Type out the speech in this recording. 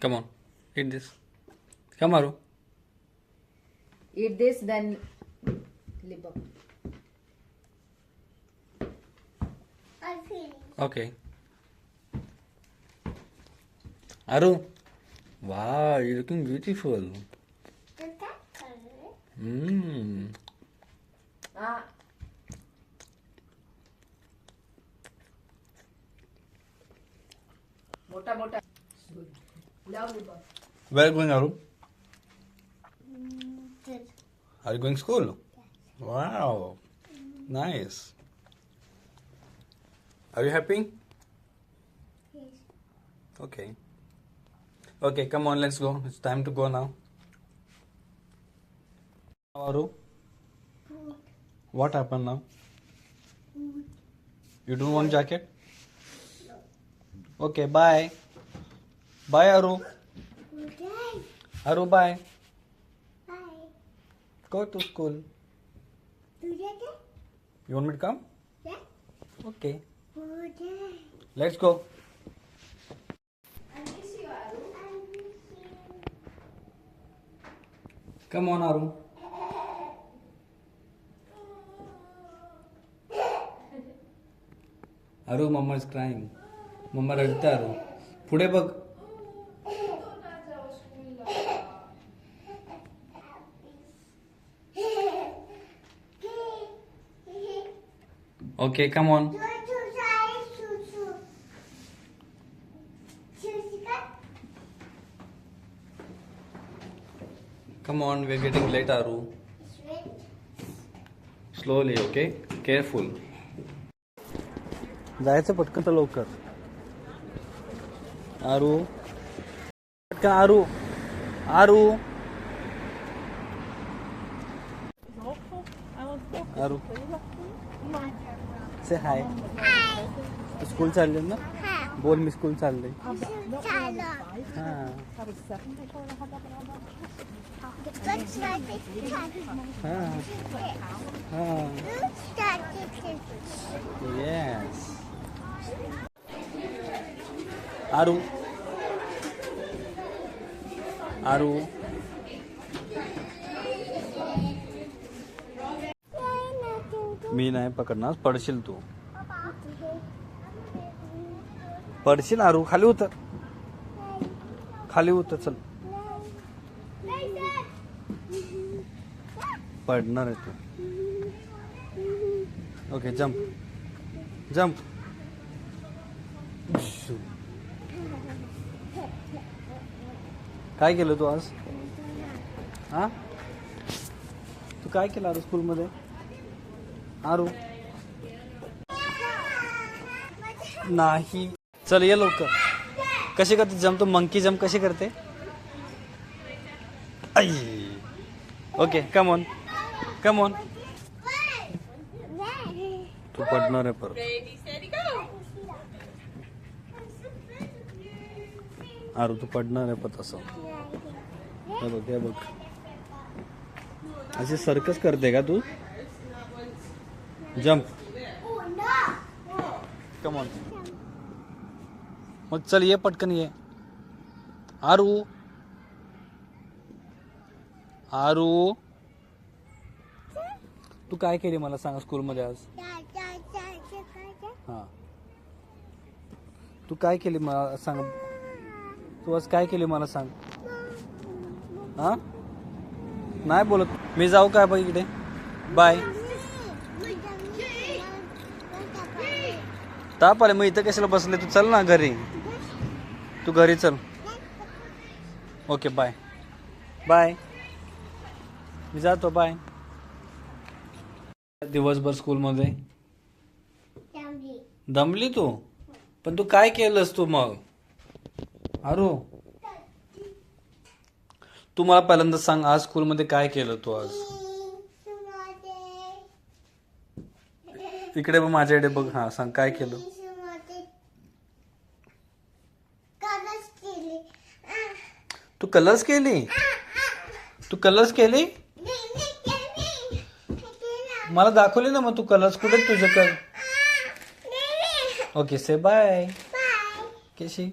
Come on, eat this. Come, Aru. Eat this, then lip up. Okay. Aru, wow, you're looking beautiful. Mmm. Ah. મોટા મોટા Where are you going, Aru? Are you going to school? Wow, nice. Are you happy? Yes. Okay. Okay, come on, let's go. It's time to go now. Aru, what happened now? You don't want jacket? Okay bye bye Aru Aru bye go to school you want me to come yeah okay let's go come on aru aru mama is crying मम्मा रडते पुढे बघ. Okay come on come on we getting late Aru slowly okay careful जायचं पटकन तर लवकर. आरू. पटकन आरू. आरू. आरू. से high school चालले ना? बोल मी स्कूल चालले हा. हा. हा येस आरू. आरू. मी नाही पकडणार पडशील तू. पडशील आरू खाली उतर. खाली उतर चल. पडणार आहे तू. ओके जम्प जम्प काय केलं तू आज? हा? तू काय केलं आरू स्कूलमध्ये? आरू? नाही. चल ये लोक कसे करते जम्प तू? मंकी जम्प कशी करते? आई. Okay come on come on तू पडणार आहे परत. आरू तू पडणार आहे पण तसं हे बघ हे बघ अशी सर्कस करते का तू? जम्प कम ऑन मग चल ये पटकन ये। आरू। आरू। तू काय केली मला सांग स्कूलमध्ये आज? हा. तू काय केली मला सांग? तू आज काय केली मला सांग. हा? नाही बोलत. मी जाऊ काय बघ इकडे? बाय. ताप आले मग इथं कशाला बसले? तू चल ना घरी. तू घरी चल. Okay bye. बाय. मी जातो बाय. दिवसभर स्कूलमध्ये. दमली तू? पण तू काय केलंस तू मग? अरो. तू मला पहिल्यांदा सांग आज स्कूलमध्ये काय केलं तू आज? इकडे बघ माझ्याकडे बघ. हा सांग काय केलं? तू कलर्स केली? तू कलर्स केली? मला दाखवली ना मग तू कलर्स. कुठे तुझे कर ओके से बाय कशी?